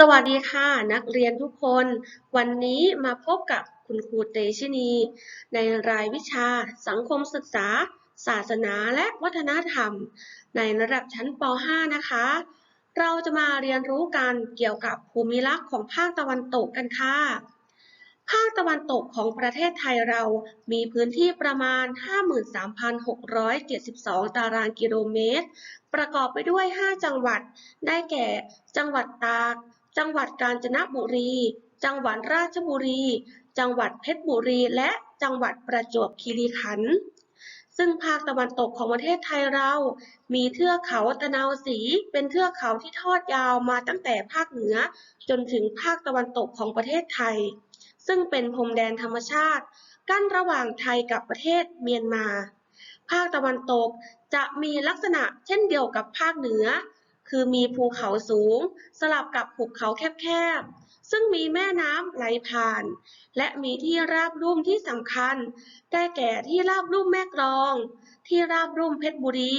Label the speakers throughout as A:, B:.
A: สวัสดีค่ะ นักเรียนทุกคน วันนี้มาพบกับคุณครูเตชินี ในรายวิชา สังคมศึกษา ศาสนาและวัฒนธรรม ในระดับชั้นป .5 นะคะ เราจะมาเรียนรู้กันเกี่ยวกับภูมิลักษณ์ของภาคตะวันตกกันค่ะ ภาคตะวันตกของประเทศไทยเรามีพื้นที่ประมาณ 53,672 ตารางกิโลเมตร ประกอบไปด้วย 5 จังหวัด ได้แก่ จังหวัดตาก จังหวัดกาญจนบุรี จังหวัดราชบุรี จังหวัดเพชรบุรี และจังหวัดประจวบคีรีขันธ์ซึ่งภาคตะวันตกของประเทศไทยเรา มีเทือกเขาตะนาวศรีเป็นเทือกเขาที่ทอดยาวมาตั้งแต่ภาคเหนือ จนถึงภาคตะวันตกของประเทศไทย ซึ่งเป็นพรมแดนธรรมชาติ กั้นระหว่างไทยกับประเทศเมียนมา ภาคตะวันตกจะมีลักษณะเช่นเดียวกับภาคเหนือ คือมีภูเขาสูง สลับกับหุบเขาแคบๆ ซึ่งมีแม่น้ำไหลผ่าน และมีที่ราบลุ่มที่สำคัญ ได้แก่ที่ราบลุ่มแม่กลอง ที่ราบลุ่มเพชรบุรี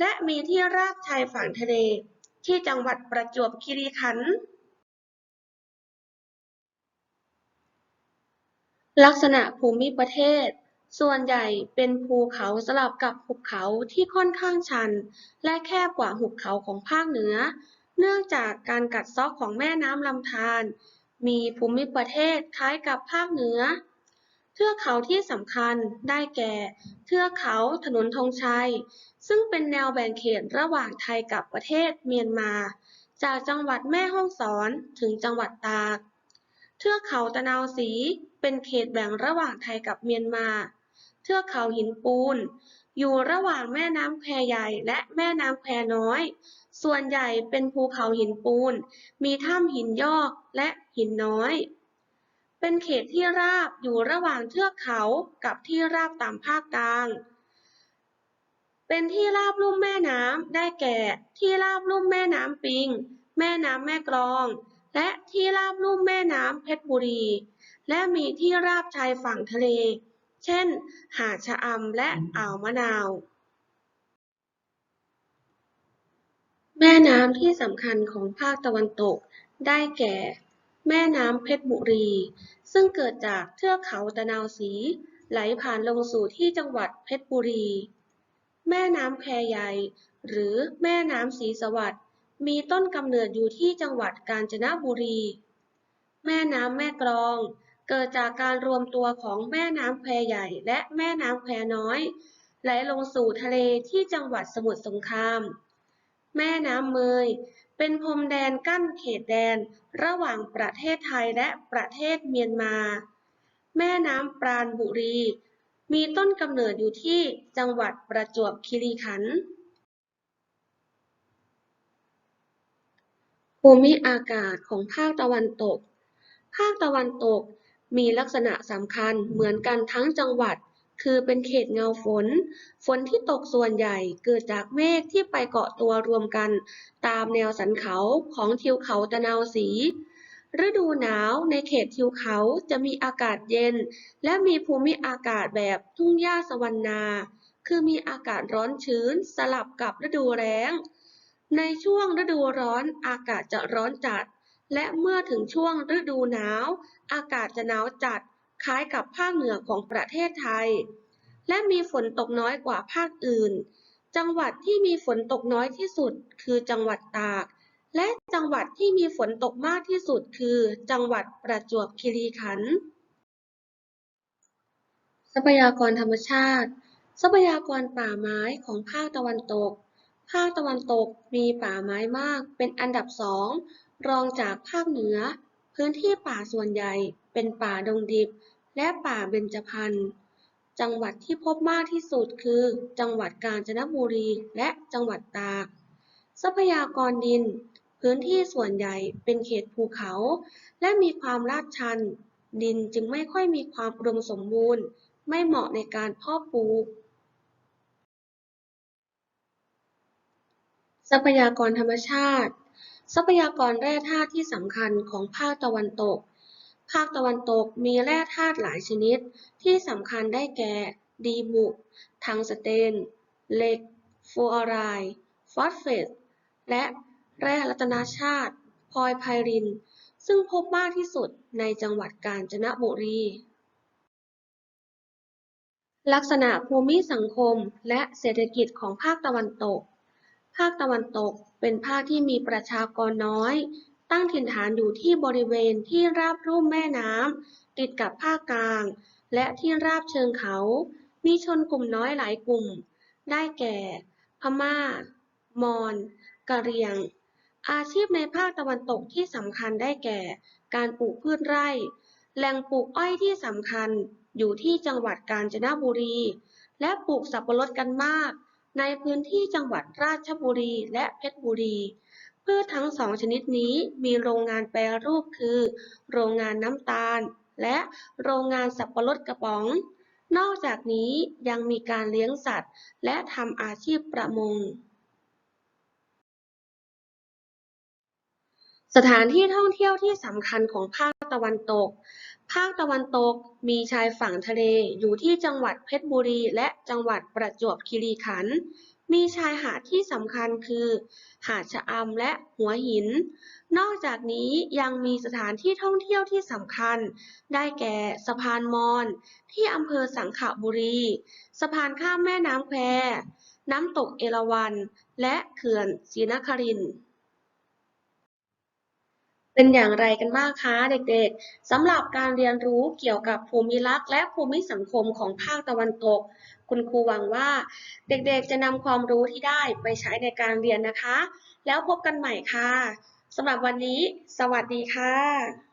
A: และมีที่ราบชายฝั่งทะเล ที่จังหวัดประจวบคีรีขันธ์ลักษณะภูมิประเทศ ส่วนใหญ่เป็นภูเขาสลับกับหุบเขาที่ค่อนข้างชัน และแคบกว่าหุบเขาของภาคเหนือ เนื่องจากการกัดเซาะของแม่น้ำลำธารมีภูมิประเทศคล้ายกับภาคเหนือ เทือกเขาที่สำคัญได้แก่ เทือกเขาถนนธงชัย ซึ่งเป็นแนวแบ่งเขตระหว่างไทยกับประเทศเมียนมา จากจังหวัดแม่ฮ่องสอนถึงจังหวัดตาก เทือกเขาตะนาวศรีเป็นเขตแบ่งระหว่างไทยกับเมียนมา เทือกเขาหินปูน อยู่ระหว่างแม่น้ำแควใหญ่และแม่น้ำแควน้อย ส่วนใหญ่เป็นภูเขาหินปูน มีถ้ำหินยอกและหินน้อย เป็นเขตที่ราบอยู่ระหว่างเทือกเขากับที่ราบต่ำภาคกลาง เป็นที่ราบลุ่มแม่น้ำได้แก่ ที่ราบลุ่มแม่น้ำปิง แม่น้ำแม่กลอง และที่ราบลุ่มแม่น้ำเพชรบุรี และมีที่ราบชายฝั่งทะเล เช่น หาดชะอำและอ่าวมะนาว แม่น้ำที่สำคัญของภาคตะวันตกได้แก่ แม่น้ำเพชรบุรี ซึ่งเกิดจากเทือกเขาตะนาวศรีไหลผ่านลงสู่ที่จังหวัดเพชรบุรี แม่น้ำแควใหญ่ หรือแม่น้ำศรีสวัสดิ์มีต้นกำเนิดอยู่ที่จังหวัดกาญจนบุรี แม่น้ำแม่กลอง เกิดจากการรวมตัวของแม่น้ำแควใหญ่และแม่น้ำแควน้อยไหลลงสู่ทะเลที่จังหวัดสมุทรสงคราม แม่น้ำเมยเป็นพรมแดนกั้นเขตแดนระหว่างประเทศไทยและประเทศเมียนมา แม่น้ำปราณบุรี มีต้นกำเนิดอยู่ที่จังหวัดประจวบคีรีขันธ์ภูมิอากาศของภาคตะวันตก ภาคตะวันตก มีลักษณะสำคัญเหมือนกันทั้งจังหวัด คือเป็นเขตเงาฝน ฝนที่ตกส่วนใหญ่เกิดจากเมฆที่ไปเกาะตัวรวมกัน ตามแนวสันเขาของทิวเขาตะนาวศรีฤดูหนาวในเขตทิวเขาจะมีอากาศเย็น และมีภูมิอากาศแบบทุ่งหญ้าสวรรณา คือมีอากาศร้อนชื้นสลับกับฤดูแล้งในช่วงฤดูร้อนอากาศจะร้อนจัด และเมื่อถึงช่วงฤดูหนาว อากาศจะหนาวจัดคล้ายกับภาคเหนือของประเทศไทย และมีฝนตกน้อยกว่าภาคอื่น จังหวัดที่มีฝนตกน้อยที่สุด คือจังหวัดตาก และจังหวัดที่มีฝนตกมากที่สุด คือจังหวัดประจวบคีรีขันธ์ทรัพยากรธรรมชาติ ทรัพยากรป่าไม้ของภาคตะวันตก ภาคตะวันตกมีป่าไม้มากเป็นอันดับสอง รองจากภาคเหนือ พื้นที่ป่าส่วนใหญ่เป็นป่าดงดิบ และป่าเบญจพรรณ จังหวัดที่พบมากที่สุดคือ จังหวัดกาญจนบุรีและจังหวัดตาก ทรัพยากรดิน พื้นที่ส่วนใหญ่เป็นเขตภูเขา และมีความลาดชัน ดินจึงไม่ค่อยมีความอุดมสมบูรณ์ ไม่เหมาะในการเพาะปลูกทรัพยากรธรรมชาติ ทรัพยากรแร่ธาตุที่สำคัญของภาคตะวันตก ภาคตะวันตกมีแร่ธาตุหลายชนิด ที่สำคัญได้แก่ ดีบุกทังสเตน เหล็กฟูออไรด์ฟอสเฟต และแร่รัตนาชาติพลอยไพริน ซึ่งพบมากที่สุดในจังหวัดกาญจนบุรี ลักษณะภูมิสังคมและเศรษฐกิจของภาคตะวันตก ภาคตะวันตกเป็นภาคที่มีประชากรน้อย ตั้งถิ่นฐานอยู่ที่บริเวณที่ราบลุ่มแม่น้ำติดกับภาคกลาง และที่ราบเชิงเขา มีชนกลุ่มน้อยหลายกลุ่ม ได้แก่ พม่า มอญกะเหรี่ยง อาชีพในภาคตะวันตกที่สำคัญได้แก่ การปลูกพืชไร่ แหล่งปลูกอ้อยที่สำคัญอยู่ที่จังหวัดกาญจนบุรี และปลูกสับปะรดกันมาก ในพื้นที่จังหวัดราชบุรีและเพชรบุรี พืชทั้งสองชนิดนี้มีโรงงานแปรรูปคือ โรงงานน้ำตาล และโรงงานสับปะรดกระป๋อง นอกจากนี้ยังมีการเลี้ยงสัตว์ และทำอาชีพประมงสถานที่ท่องเที่ยวที่สำคัญของภาคตะวันตก ภาคตะวันตกมีชายฝั่งทะเลอยู่ที่จังหวัดเพชรบุรี และจังหวัดประจวบคีรีขันธ์ มีชายหาดที่สำคัญคือ หาดชะอำและหัวหิน นอกจากนี้ยังมีสถานที่ท่องเที่ยวที่สำคัญ ได้แก่สะพานมอญที่อำเภอสังขบุรี สะพานข้ามแม่น้ำแควน้ำตกเอราวัณ และเขื่อนศรีนครินทร์ เป็นอย่างไรกันบ้างคะเด็กๆสำหรับการเรียนรู้เกี่ยวกับภูมิลักษณ์และภูมิสังคมของภาคตะวันตก คุณครูหวังว่า เด็กๆจะนำความรู้ที่ได้ไปใช้ในการเรียนนะคะ แล้วพบกันใหม่ค่ะสำหรับวันนี้ สวัสดีค่ะ